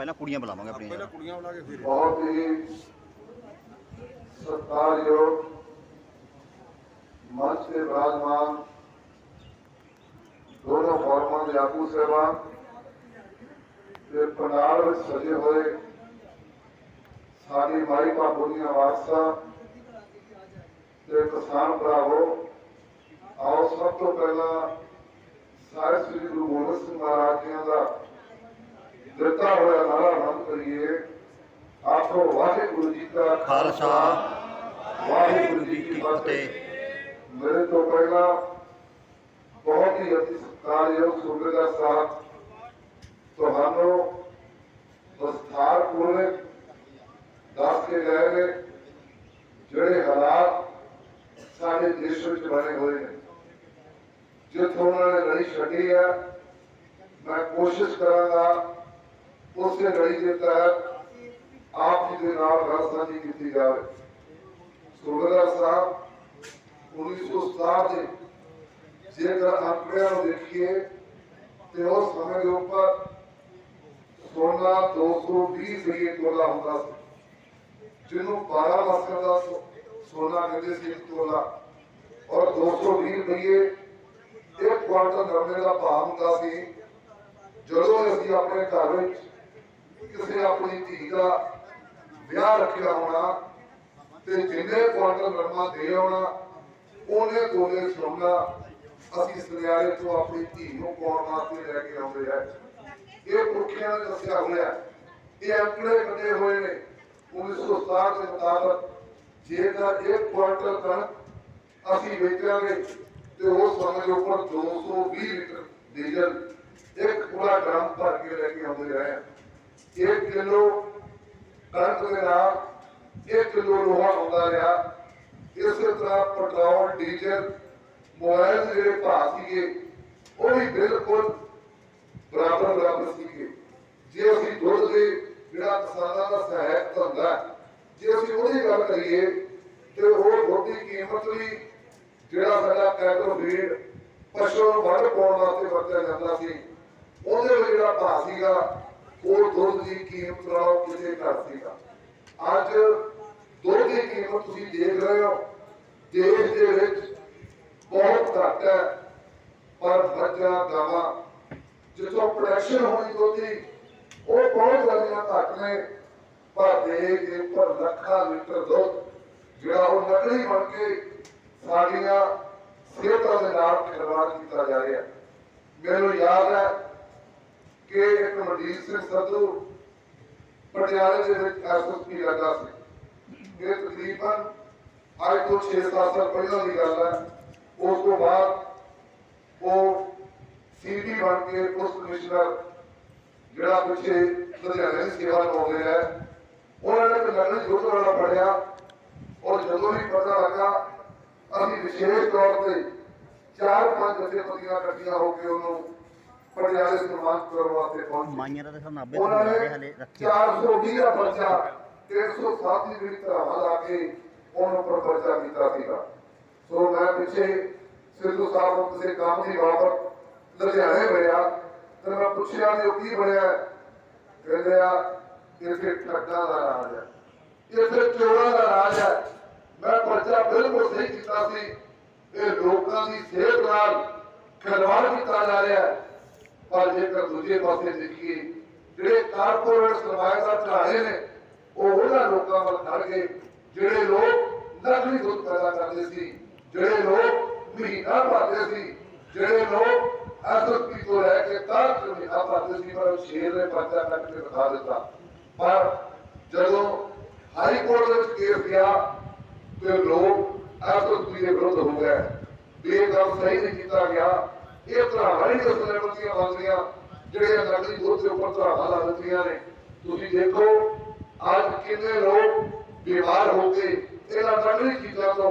ਪਹਿਲਾਂ ਕੁੜੀਆਂ ਬੁਲਾਵਾਂਗੇ ਆਪਣੀਆਂ ਪਹਿਲਾਂ ਕੁੜੀਆਂ ਬੁਲਾ ਕੇ ਫਿਰ। ਬਹੁਤ ਹੀ ਸਤਿਕਾਰਯੋਗ ਮੰਚ ਤੇ ਵਿਰਾਜਮਾਨ ਦੋਨੋਂ ਫੋਰਮਾਂ ਦੇ ਆਗੂ ਸਾਹਿਬਾਨ ਤੇ ਪੰਡਾਲ ਵਿੱਚ ਸਜੇ ਹੋਏ ਸਾਡੀ ਮਾਈ ਬਾਬੂਆਂ ਵਾਰਸਾ ਤੇ ਕਿਸਾਨ ਭਰਾਵੋ ਆਓ ਸਭ ਤੋਂ ਪਹਿਲਾਂ ਸਾਰੇ ਸ੍ਰੀ ਗੁਰੂ ਗੋਬਿੰਦ ਸਿੰਘ ਮਹਾਰਾਜ ਜੀ ਦਾ ਦਿੱਤਾ ਹੋਇਆ ਨਾਰਾ ਬੰਦ ਕਰੀਏ ਆਖੋ ਵਾਹਿਗੁਰੂ ਜੀ ਕਾ ਖਾਲਸਾ ਵਾਹਿਗੁਰੂ ਜੀ ਕੀ ਫਤਿਹ ਮੇਰੇ ਤੋਂ ਪਹਿਲਾਂ ਬਹੁਤ ਹੀ ਅਤੀ ਸਤਿਕਾਰਯੋਗ ਸੂਬੇਦਾਰ ਸਾਹਿਬ ਤੁਹਾਨੂੰ ਵਿਸਥਾਰ ਪੂਰਵਕ ਦੱਸ ਕੇ ਗਏ ਨੇ ਜਿਹੜੇ ਹਾਲਾਤ ਸਾਡੇ ਦੇਸ਼ ਵਿੱਚ ਬਣੇ ਹੋਏ ਨੇ ਜਿੱਥੋਂ ਉਹਨਾਂ ਨੇ ਲੜੀ ਛੱਡੀ ਹੈ ਮੈਂ ਕੋਸ਼ਿਸ਼ ਕਰਾਂਗਾ ਉਸੇ ਲੜੀ ਦੇ ਤਹਿਤ ਆਪ ਜੀ ਦੇ ਨਾਲ ਗੱਲ ਕੀਤੀ ਜਾਵੇ ਸੂਬੇਦਾਰ ਸਾਹਿਬ 1967 ਦੇ ਜੇਕਰ ਅੰਕੜਿਆਂ ਨੂੰ ਦੇਖੀਏ ਤੇ ਉਸ ਸਮੇਂ ਦੇ ਉੱਪਰ ਸੋਨਾ 220 ਰੁਪਏ ਤੋਲਾ ਹੁੰਦਾ ਸੀ, ਜਿਹਨੂੰ 12 ਲੱਖ ਦਾ ਸੋ- ਸੋਨਾ ਕਹਿੰਦੇ ਸੀ ਇੱਕ ਤੋਲਾ। ਔਰ 220 ਰੁਪਏ ਇੱਕ ਕੁਆਂਟਲ ਨਰਮੇ ਦਾ ਭਾਅ ਹੁੰਦਾ ਸੀ। ਜਦੋਂ ਅਸੀਂ ਆਪਣੇ ਘਰ ਵਿੱਚ ਕਿਸੇ ਆਪਣੀ ਧੀ ਦਾ ਵਿਆਹ ਰੱਖਿਆ ਹੋਣਾ ਤੇ ਜਿੰਨੇ ਕੁਆਂਟਲ ਨਰਮਾ ਦੇ ਆਉਣਾ, ਉਹਨੇ ਤੋਲੇ ਸੋਨਾ ਅਸੀਂ ਸੁਨਿਆਰੇ ਤੋਂ ਆਪਣੀ ਧੀ ਨੂੰ ਪਾਉਣ ਵਾਸਤੇ ਲੈ ਕੇ ਆਉਂਦੇ ਆ। ਇਹ ਪੁਰਖਿਆਂ ਨੇ ਦੱਸਿਆ ਹੋਇਆ ਇਹ ਅੰਕੜੇ ਕੱਢੇ ਹੋਏ ਨੇ। 1967 ਦੇ ਮੁਤਾਬਕ ਜੇਕਰ ਇੱਕ ਕੁਆਂਟਲ ਕਣਕ ਅਸੀਂ ਵੇਚਾਂਗੇ, ਤੇ ਉਸ ਸਮੇਂ ਦੇ ਉੱਪਰ 220 ਲੀਟਰ ਡੀਜ਼ਲ ਇੱਕ ਪੂਰਾ ਡਰਮ ਭਰ ਕੇ ਲੈ ਕੇ ਆਉਂਦੇ ਰਹੇ ਆ। ਇੱਕ ਕਿਲੋ ਕਣਕ ਦੇ ਨਾਲ ਇੱਕ ਕਿਲੋ ਲੋਹਾ ਆਉਂਦਾ ਰਿਹਾ। ਇਸੇ ਤਰ੍ਹਾਂ ਪੈਟਰੋਲ, ਡੀਜ਼ਲ, ਮੋਬਾਈਲ ਜਿਹੜੇ ਭਾਅ ਸੀਗੇ, ਉਹ ਵੀ ਬਿਲਕੁਲ ਬਰਾਬਰ ਬਰਾਬਰ ਸੀਗੇ। ਜੇ ਅਸੀਂ ਦੁੱਧ ਦੇ ਜਿਹੜਾ ਕਿਸਾਨਾਂ ਦਾ ਸਹਾਇਕ ਧੰਦਾ ਜੇ ਅਸੀਂ ਉਹਦੀ ਗੱਲ ਕਰੀਏ, ਤੇ ਉਹ ਦੁੱਧ ਦੀ ਕੀਮਤ ਵੀ ਜਿਹੜਾ ਸਾਡਾ ਕੈਟਲ ਫੀਡ ਪਸ਼ੂ ਵੱਢ ਪਾਉਣ ਵਾਸਤੇ ਵਰਤਿਆ ਜਾਂਦਾ ਸੀ, ਉਹਦੇ ਵਿੱਚ ਜਿਹੜਾ ਭਾਅ ਸੀਗਾ ਉਹ ਦੁੱਧ ਦੀ ਕੀਮਤ ਨਾਲੋਂ ਕਿਤੇ ਘੱਟ ਸੀਗਾ ਅੱਜ ਦੁੱਧ ਦੀ ਕੀਮਤ ਤੁਸੀਂ ਦੇਖ ਰਹੇ ਹੋ। ਦੇਸ਼ ਦੇ ਵਿੱਚ ਬਹੁਤ ਘੱਟ ਹੈ, ਪਰ ਮੱਝਾਂ, ਗਾਵਾਂ, ਜਿੱਥੋਂ ਪ੍ਰੋਡਕਸ਼ਨ ਹੋਣੀ ਦੁੱਧ ਦੀ ਉਹ ਬਹੁਤ ਜ਼ਿਆਦਾ ਘੱਟ ਨੇ। ਪਰ ਦੇਸ਼ ਦੇ ਉੱਪਰ ਲੱਖਾਂ ਲੀਟਰ ਦੁੱਧ, ਜਿਹੜਾ ਉਹ ਨਕਲੀ ਬਣ ਕੇ ਸਾਡੀਆਂ ਸਿਹਤਾਂ ਦੇ ਨਾਲ ਖਿਲਵਾੜ ਕੀਤਾ ਜਾ ਰਿਹਾ। ਮੈਨੂੰ ਯਾਦ ਹੈ ਕਿ ਇੱਕ ਮਨਜੀਤ ਸਿੰਘ ਸੰਧੂ ਪਟਿਆਲੇ ਦੇ ਵਿੱਚ ਐਸਐਸਪੀ ਲੱਗਾ ਸੀ। ਇਹ ਤਕਰੀਬਨ ਅੱਜ ਤੋਂ 6-7 ਸਾਲ ਪਹਿਲਾਂ ਦੀ ਗੱਲ ਹੈ। ਉਸ ਤੋਂ ਬਾਅਦ ਉਹ ਸੀਡੀ ਬਣ ਕੇ ਪੁਲਿਸ ਕਮਿਸ਼ਨਰ ਜਿਹੜਾ ਪਿੱਛੇ ਲੁਧਿਆਣੇ ਦੀ ਸੇਵਾ ਨਿਭਾਉਂਦੇ ਹੈ ਉਹਨਾਂ ਨੇ ਲੜਨ ਯੁੱਧ ਵਾਲਾ ਫੜਿਆ ਔਰ ਜਦੋਂ ਵੀ ਪਤਾ ਲੱਗਾ, ਅਸੀਂ ਵਿਸ਼ੇਸ਼ ਤੌਰ ਤੇ ਚਾਰ ਪੰਜ ਜਥੇਬੰਦੀਆਂ ਇਕੱਠੀਆਂ ਹੋ ਕੇ ਉਹਨੂੰ ਪਟਿਆਲੇ ਸਨਮਾਨਿਤ ਕਰਨ ਵਾਸਤੇ ਪਹੁੰਚੇ। ਮਾਈਆਂ ਦਾ ਤਾਂ ਸਾਨੂੰ ਨਾਭੇ ਉਹਨਾਂ ਤੋਂ ਨੇ ਹਲੇ ਰੱਖਿਆ। 420 ਦਾ ਪਰਚਾ 307 ਦੀ ਜਿਹੜੀ ਧਾਰਾ ਲਾ ਕੇ ਉਹਨੂੰ ਉੱਪਰ ਪਰਚਾ ਕੀਤਾ ਸੀਗਾ। ਸੋ ਮੈਂ ਪਿੱਛੇ ਸਿੱਧੂ ਸਾਹਿਬ ਨੂੰ ਕਿਸੇ ਕੰਮ ਦੀ ਬਾਬਤ ਲੁਧਿਆਣੇ ਗਿਆ ਤੇ ਮੈਂ ਪੁੱਛਿਆ ਵੀ ਉਹ ਕੀ ਬਣਿਆ ਕਹਿੰਦੇ ਆ ਇੱਥੇ ਠੱਗਾਂ ਦਾ ਰਾਜ ਹੈ। ਇੱਥੇ ਚੋਰਾਂ ਦਾ ਰਾਜ ਹੈ। ਮੈਂ ਪਰਚਾ ਬਿਲਕੁਲ ਸਹੀ ਕੀਤਾ ਸੀ। ਇਹ ਲੋਕਾਂ ਦੀ ਸਿਹਤ ਨਾਲ ਖਿਲਵਾੜ ਕੀਤਾ ਜਾ ਰਿਹਾ ਹੈ। ਪਰ ਜੇਕਰ ਦੂਜੇ ਪਾਸੇ ਦੇਖੀਏ ਜਿਹੜੇ ਕਾਰਪੋਰੇਟ ਸਰਮਾਏਦਾਰ ਘਰਾਣੇ ਨੇ ਉਹ ਉਹਨਾਂ ਲੋਕਾਂ ਵੱਲ ਖੜ ਗਏ ਜਿਹੜੇ ਲੋਕ ਨਕਲੀ ਦੁੱਧ ਪੈਦਾ ਕਰਦੇ ਸੀ ਜਿਹੜੇ ਲੋਕ ਮਹੀਨਾ ਭਰਦੇ ਸੀ ਜਿਹੜੇ ਲੋਕ ਐਸਐਸਪੀ ਤੋਂ ਲੈ ਕੇ ਤਾਂ ਮਹੀਨਾ ਭਰਦੇ ਸੀ ਪਰ ਉਹ ਸ਼ੇਰ ਨੇ ਪਰਚਾ ਕੱਟ ਕੇ ਦਿਖਾ ਦਿੱਤਾ ਪਰ ਜਦੋਂ ਹਾਈ ਕੋਰਟ ਦੇ ਵਿੱਚ ਕੇਸ ਗਿਆ ਤੇ ਲੋਕ ਐਸਐਸਪੀ ਦੇ ਵਿਰੁੱਧ ਹੋ ਗਏ ਵੀ ਇਹ ਕੰਮ ਸਹੀ ਨਹੀਂ ਕੀਤਾ ਗਿਆ ਇਹ ਧਰਾਵਾਂ ਨਹੀਂ ਦੱਸਣੇ ਬੰਦੀਆਂ ਬੰਦੀਆਂ ਜਿਹੜੇ ਨਕਲੀ ਦੁੱਧ ਦੇ ਉੱਪਰ ਧਰਾਵਾਂ ਲਾ ਦਿੱਤੀਆਂ ਨੇ। ਤੁਸੀਂ ਦੇਖੋ, ਅੱਜ ਕਿੰਨੇ ਲੋਕ ਬਿਮਾਰ ਹੋ ਕੇ ਇਹਨਾਂ ਨਕਲੀ ਚੀਜ਼ਾਂ ਤੋਂ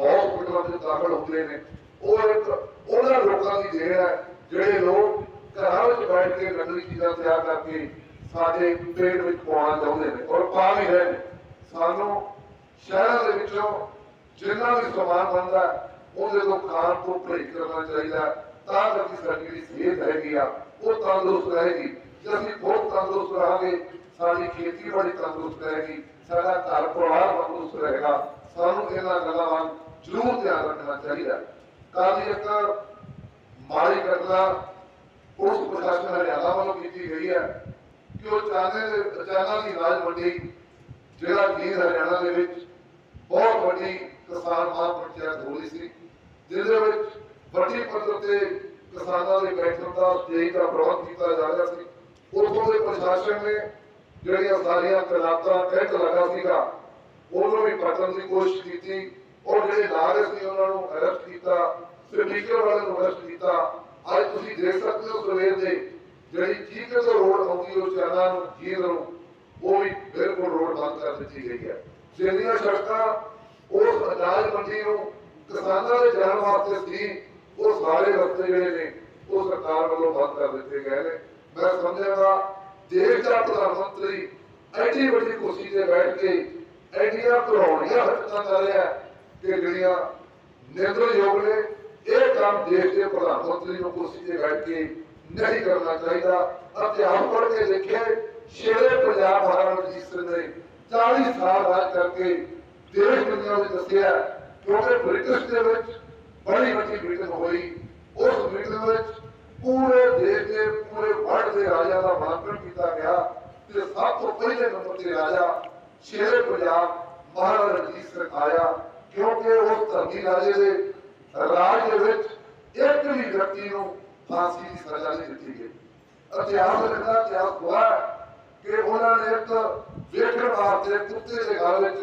ਹਸਪੀਟਲਾਂ ਵਿੱਚ ਦਾਖਲ ਹੁੰਦੇ ਨੇ। ਉਹ ਇੱਕ ਉਹਨਾਂ ਲੋਕਾਂ ਦੀ ਦੇਣ ਹੈ, ਜਿਹੜੇ ਲੋਕ ਘਰਾਂ ਵਿੱਚ ਬੈਠ ਕੇ ਨਕਲੀ ਚੀਜ਼ਾਂ ਤਿਆਰ ਕਰਕੇ ਸਾਡੇ ਪੇਟ ਵਿੱਚ ਪਾਉਣਾ ਚਾਹੁੰਦੇ ਨੇ ਔਰ ਪਾ ਵੀ ਰਹੇ ਨੇ। ਸਾਨੂੰ ਸ਼ਹਿਰਾਂ ਦੇ ਵਿੱਚੋਂ ਜਿੰਨਾ ਵੀ ਸਮਾਨ ਬਣਦਾ ਹੈ, ਉਹਦੇ ਖਾਣ ਤੋਂ ਪਰਹੇਜ਼ ਕਰਨਾ ਚਾਹੀਦਾ ਤਾਂ ਕਰਕੇ ਸਾਡੀ ਜਿਹੜੀ ਸਿਹਤ ਹੈਗੀ ਆ ਉਹ ਤੰਦਰੁਸਤ ਰਹੇਗੀ। ਜੇ ਅਸੀਂ ਬਹੁਤ ਤੰਦਰੁਸਤ ਰਹਾਂਗੇ ਸਾਡੀ ਖੇਤੀਬਾੜੀ ਤੰਦਰੁਸਤ ਰਹੇਗੀ ਸਾਡਾ ਘਰ ਪਰਿਵਾਰ ਤੰਦਰੁਸਤ ਰਹੇਗਾ। ਸਾਨੂੰ ਇਹਨਾਂ ਗੱਲਾਂ ਵੱਲ ਜ਼ਰੂਰ ਧਿਆਨ ਰੱਖਣਾ ਚਾਹੀਦਾ ਕੱਲ ਇੱਕ ਮਾੜੀ ਘਟਨਾ ਪੁਲਿਸ ਪ੍ਰਸ਼ਾਸਨ ਹਰਿਆਣਾ ਵੱਲੋਂ ਕੀਤੀ ਗਈ ਹੈ ਕਿ ਉਹ ਚਾਹਨੇ ਦੇ ਦੀ ਰਾਜ ਮੰਡੀ ਜਿਹੜਾ ਵੀਰ ਹਰਿਆਣਾ ਦੇ ਵਿੱਚ ਬਹੁਤ ਵੱਡੀ ਕਿਸਾਨ ਮਹਾ ਪੰਚਾਇਤ ਹੋਈ ਸੀ ਜਿਸ ਵਿੱਚ ਵੱਡੀ ਪੱਧਰ ਤੇ ਕਿਸਾਨਾਂ ਦੇ ਬੈਠਣ ਦਾ ਸਟੇਜ ਦਾ ਪ੍ਰਬੰਧ ਕੀਤਾ ਜਾ ਰਿਹਾ ਸੀ। ਉਦੋਂ ਦੇ ਪ੍ਰਸ਼ਾਸਨ ਨੇ ਜਿਹੜੀਆਂ ਸਾਰੀਆਂ ਕਨਾਤਾਂ ਟੈਂਟ ਲਗਾ ਸੀਗਾ, ਉਹਨੂੰ ਵੀ ਪਟਣ ਦੀ ਕੋਸ਼ਿਸ਼ ਕੀਤੀ। ਔਰ ਜਿਹੜੇ ਲਾ ਸੀ, ਉਹਨਾਂ ਨੂੰ ਅਰੈਸਟ ਕੀਤਾ ਸਪੀਕਰ ਵਾਲੇ ਨੂੰ ਅਰੈਸਟ ਕੀਤਾ। ਅੱਜ ਤੁਸੀਂ ਦੇਖ ਸਕਦੇ ਹੋ ਸਵੇਰ ਦੇ ਜਿਹੜੀ ਚੀਕੇ ਤੋਂ ਰੋਡ ਆਉਂਦੀ ਉਹ ਚਾਹਨਾ ਨੂੰ ਜੀਂਦ ਨੂੰ, ਉਹ ਵੀ ਬਿਲਕੁਲ ਰੋਡ ਬੰਦ ਕਰ ਦਿੱਤੀ ਗਈ ਹੈ। ਜਿਹੜੀਆਂ ਸੜਕਾਂ ਉਸ ਅਨਾਜ ਮੰਡੀ ਨੂੰ ਕਿਸਾਨਾਂ ਦੇ ਜਾਣ ਵਾਸਤੇ ਸੀ, ਉਹ ਸਾਰੇ ਰਸਤੇ ਜਿਹੜੇ ਨੇ, ਉਹ ਸਰਕਾਰ ਵੱਲੋਂ ਬੰਦ ਕਰ ਦਿੱਤੇ ਗਏ ਨੇ। ਮੈਂ ਸਮਝਾਂਗਾ ਦੇਸ਼ ਦਾ ਪ੍ਰਧਾਨ ਮੰਤਰੀ ਐਡੀ ਵੱਡੀ ਕੁਰਸੀ ਤੇ ਬੈਠ ਕੇ ਐਡੀਆਂ ਘਰੌਣੀਆਂ ਹਰਕਤਾਂ ਕਰ ਰਿਹਾ ਕਿ ਜਿਹੜੀਆਂ ਨਿੰਦਣਯੋਗ ਨੇ, ਇਹ ਕੰਮ ਦੇਸ਼ ਦੇ ਪ੍ਰਧਾਨ ਮੰਤਰੀ ਨੂੰ ਕੁਰਸੀ ਤੇ ਬੈਠ ਕੇ ਨਹੀਂ ਕਰਨਾ ਚਾਹੀਦਾ। ਅਤੇ ਆਪ ਪੜ੍ਹ ਕੇ ਦੇਖੇ, ਸ਼ੇਰੇ ਪੰਜਾਬ ਮਹਾਰਾਣਾ ਰਣਜੀਤ ਸਿੰਘ ਨੇ 40 ਸਾਲ ਰਾਜ ਕਰਕੇ ਦੇਸ਼ ਦੁਨੀਆ ਵਿੱਚ ਦੱਸਿਆ ਕਿਉਂਕਿ ਬ੍ਰਿਟਿਸ਼ ਦੇ ਵਿੱਚ ਬੜੀ ਵੱਡੀ ਮੀਟਿੰਗ ਹੋਈ। ਉਸ ਮੀਟਿੰਗ ਵਿੱਚ ਪੂਰੇ ਦੇਸ਼ ਦੇ, ਪੂਰੇ ਵਰਲਡ ਦੇ ਰਾਜਾ ਦਾ ਮਾਨਕਣ ਕੀਤਾ ਗਿਆ ਤੇ ਸਭ ਤੋਂ ਪਹਿਲੇ ਨੰਬਰ ਤੇ ਰਾਜਾ ਸ਼ੇਰੇ ਪੰਜਾਬ ਮਹਾਰਾਣਾ ਰਣਜੀਤ ਸਿੰਘ ਆਇਆ ਕਿਉਂਕਿ ਉਸ ਧਰਮੀ ਰਾਜੇ ਦੇ ਰਾਜ ਦੇ ਵਿੱਚ ਇੱਕ ਵੀ ਵਿਅਕਤੀ ਨੂੰ ਫਾਂਸੀ ਦੀ ਸਜ਼ਾ ਨਹੀਂ ਦਿੱਤੀ ਗਈ। ਇਤਿਹਾਸ ਲਿਖਦਾ ਇਤਿਹਾਸ ਗਵਾਹ ਕਿ ਉਹਨਾਂ ਨੇ ਇੱਕ ਵੇਖਣ ਵਾਸਤੇ ਕੁੱਤੇ ਦੇ ਗਲ ਵਿੱਚ